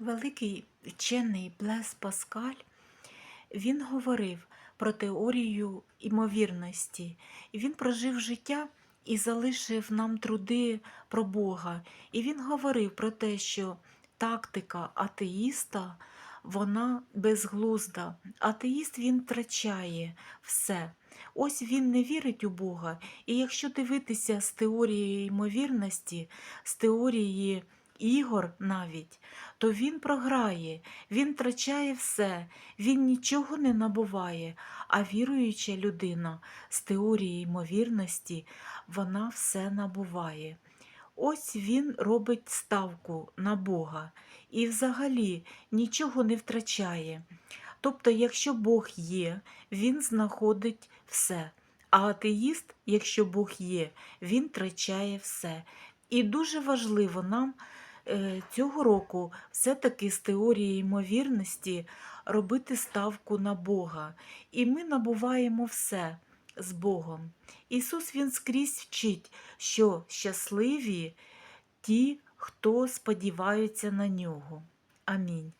Великий вчений Блес Паскаль він говорив про теорію імовірності. Він прожив життя і залишив нам труди про Бога. І він говорив про те, що тактика атеїста вона безглузда. Атеїст він втрачає все. Ось він не вірить у Бога. І якщо дивитися з теорії ймовірності, з теорії ігор навіть, то він програє, він втрачає все, він нічого не набуває. А віруюча людина з теорії ймовірності, вона все набуває. Ось він робить ставку на Бога і взагалі нічого не втрачає. Тобто, якщо Бог є, він знаходить все. А атеїст, якщо Бог є, він втрачає все. І дуже важливо нам цього року все-таки з теорії ймовірності робити ставку на Бога. І ми набуваємо все з Богом. Ісус Він скрізь вчить, що щасливі ті, хто сподіваються на нього. Амінь.